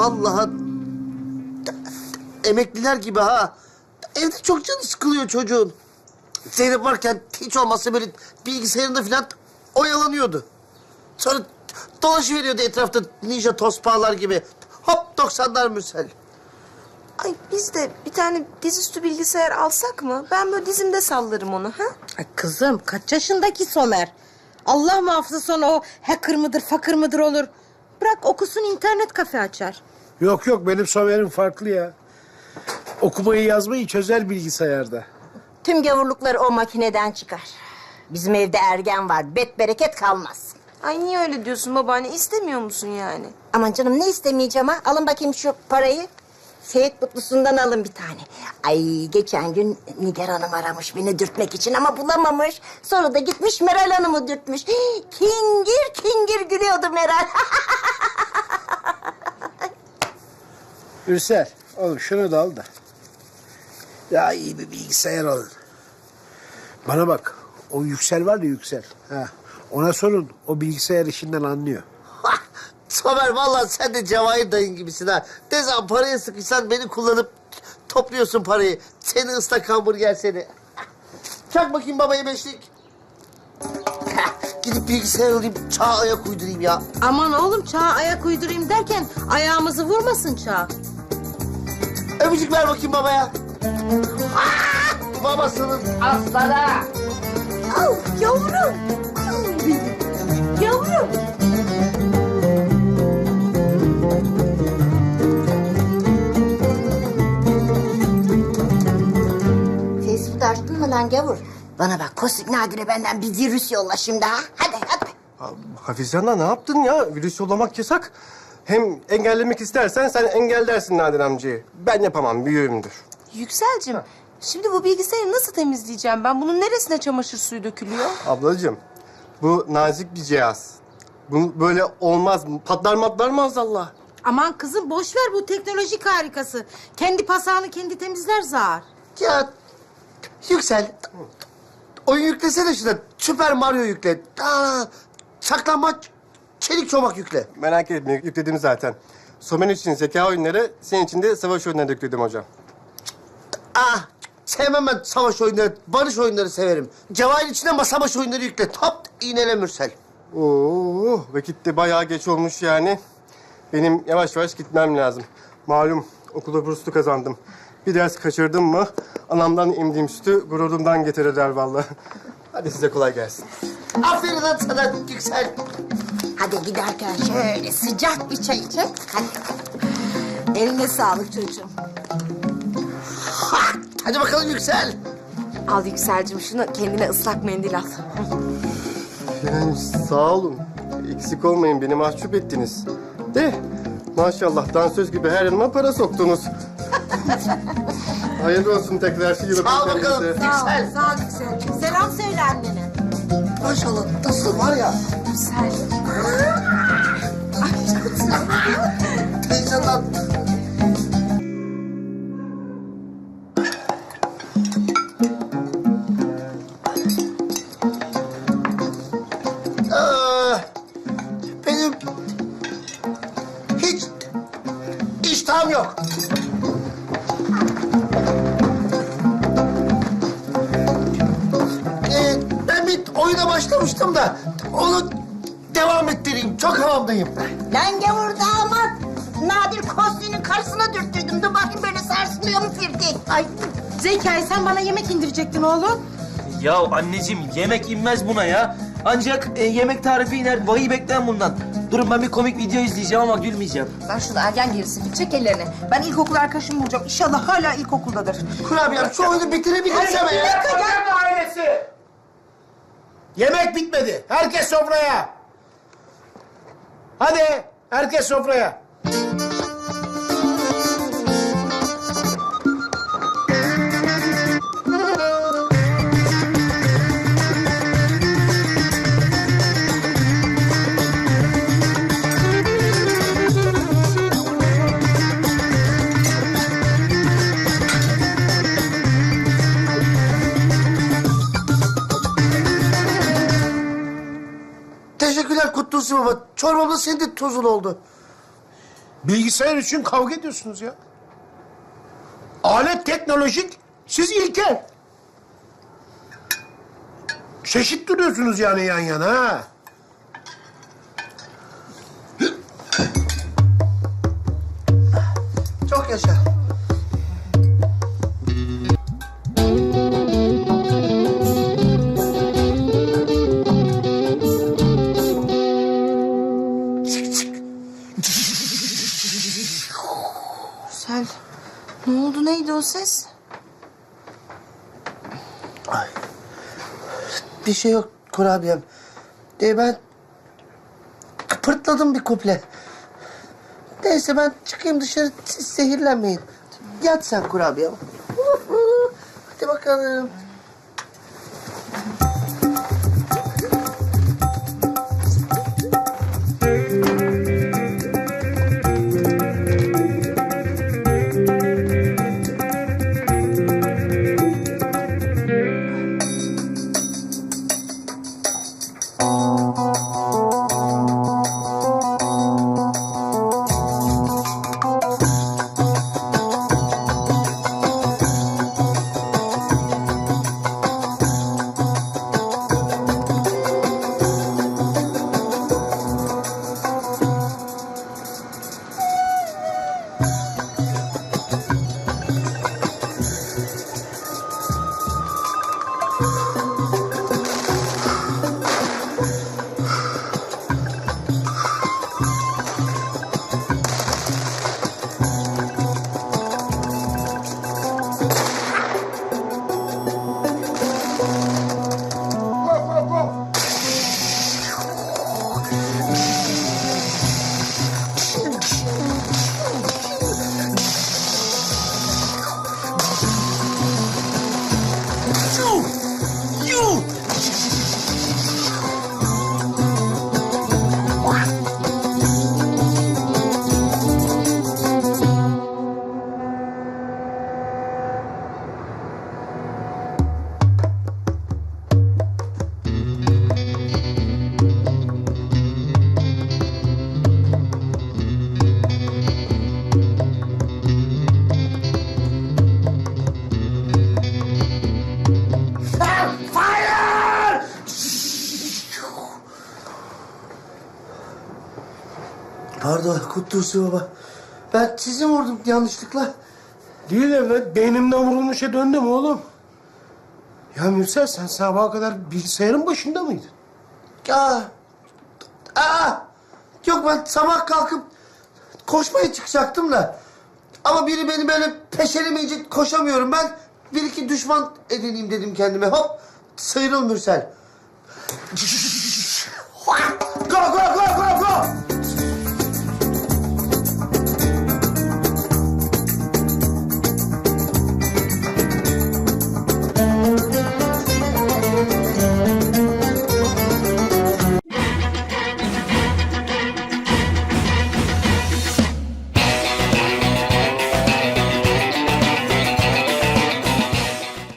vallahi emekliler gibi ha. Evde çok canı sıkılıyor çocuğun. Zeynep varken hiç olmazsa böyle bilgisayarında falan oyalanıyordu. Sonra dolaşıveriyordu etrafta ninja tospağlar gibi. Hop 90'lar Mürsel. Ay biz de bir tane dizüstü bilgisayar alsak mı? Ben böyle dizimde sallarım onu ha? Ay kızım kaç yaşındaki Somer? Allah muhafaza sonra o hacker mıdır fakir mıdır olur. Bırak okusun internet kafe açar. Yok yok benim Somer'im farklı ya. Okumayı yazmayı çözer bilgisayarda. Tüm gavurlukları o makineden çıkar. Bizim evde ergen var. Bet bereket kalmaz. Ay niye öyle diyorsun babaanne? İstemiyor musun yani? Aman canım ne istemeyeceğim ha? Alın bakayım şu parayı. Seyit Mutlusu'ndan alın bir tane. Ay geçen gün Nigar Hanım aramış beni dürtmek için ama bulamamış. Sonra da gitmiş Meral Hanım'ı dürtmüş. Kingir kingir gülüyordu Meral. Ürsel oğlum şunu da al da. Ya iyi bir bilgisayar alın. Bana bak o Yüksel var ya Yüksel. Ha, ona sorun o bilgisayar işinden anlıyor. Somer vallahi sen de Cevahir dayın gibisin ha. Ne zaman paraya sıkışsan beni kullanıp topluyorsun parayı. Seni ıslak hamburger seni. Çak bakayım babaya beşlik. Gidip bilgisayar alayım, çağ ayak uydurayım ya. Aman oğlum çağa ayak uydurayım derken ayağımızı vurmasın çağ. Öpücük ver bakayım babaya. Ah, Babasının aslanı. Al yavrum. Al benim. Yavrum. Facebook açtın mı lan gavur? Bana bak Kosik Nadire benden bir virüs yolla şimdi ha. Hadi hadi. Hafize Hanım ne yaptın ya? Virüs yollamak yasak. Hem engellemek istersen sen engellersin Nadir amcayı. Ben yapamam, büyüğümdür. Yükselcim, şimdi bu bilgisayarı nasıl temizleyeceğim ben? Bunun neresine çamaşır suyu dökülüyor? Ablacığım, bu nazik bir cihaz. Bu böyle olmaz. Patlar matlar maazallah. Aman kızım boş ver bu teknolojik harikası. Kendi pasağını kendi temizler zar. Ya Yüksel. Oyun yüklesene şuna. Süper Mario yükle. Aa, saklanmaç, çelik çomak yükle. Merak etme, yükledim zaten. Somen için zeka oyunları, senin için de savaş oyunları yükledim hocam. Ah, sevmem ben savaş oyunları, barış oyunları severim. Cevahir içine masa başı oyunları yükle. Top iğnele Mürsel. Oo, vakit de bayağı geç olmuş yani. Benim yavaş yavaş gitmem lazım. Malum okulda burslu kazandım. Bir ders kaçırdım mı anamdan emdiğim sütü gururumdan getirirler vallahi. Hadi size kolay gelsin. Aferin lan sana Yüksel. Hadi giderken şöyle sıcak bir çay içe. Hadi. Eline sağlık çocuğum. Ha, hadi bakalım Yüksel. Al Yükselcim şunu kendine ıslak mendil al. Yani sağ olun. Eksik olmayın beni mahcup ettiniz. De maşallah dansöz gibi her yanıma para soktunuz. Hayırlı olsun tekrar. Bakın Al bakalım. Yüksel. Sağ ol Yükselciğim. Selam söyle annene. Maşallah nasıl var ya. Yüksel. Heyecandan. Devam ettireyim. Çok havamdayım. Lan gavur damat. Nadir Kosli'nin karşısına dürttürdüm. Dur bakayım böyle sarsılıyor mu Firdi? Ay Zekai sen bana yemek indirecektin oğlum. Ya anneciğim yemek inmez buna ya. Ancak e, yemek tarifi iner. Vahiy bekleyen bundan. Durun ben bir komik video izleyeceğim ama gülmeyeceğim. Ben şurada ergen gerisi bir çek ellerini. Ben ilkokul arkadaşımı bulacağım. İnşallah hala ilkokuldadır. Kurabiyem şu oyunu bitirebilirsem eğer... ailesi. Yemek bitmedi. Herkes sofraya. Hadi herkes sofraya. Teşekkürler Kutlusu Baba. Çorbamda senin de tuzun oldu. Bilgisayar için kavga ediyorsunuz ya. Alet teknolojik, siz ilkel. Çeşit duruyorsunuz yani yan yana ha. O ses? Bir şey yok kurabiyem. De ben kıpırtladım bir kuple. Neyse ben çıkayım dışarı siz zehirlenmeyin. Yat sen kurabiyem. Hadi bakalım. Pardon Kutlusu baba. Ben sizi vurdum yanlışlıkla. Değil evlat, beynimden vurulmuşa döndüm oğlum. Ya Mürsel sen sabaha kadar bilgisayarın başında mıydın? Aa, aa, yok ben sabah kalkıp koşmaya çıkacaktım da. Ama biri beni böyle peşelemeyince koşamıyorum ben. Bir iki düşman edineyim dedim kendime. Hop sıyrıl Mürsel. Go go go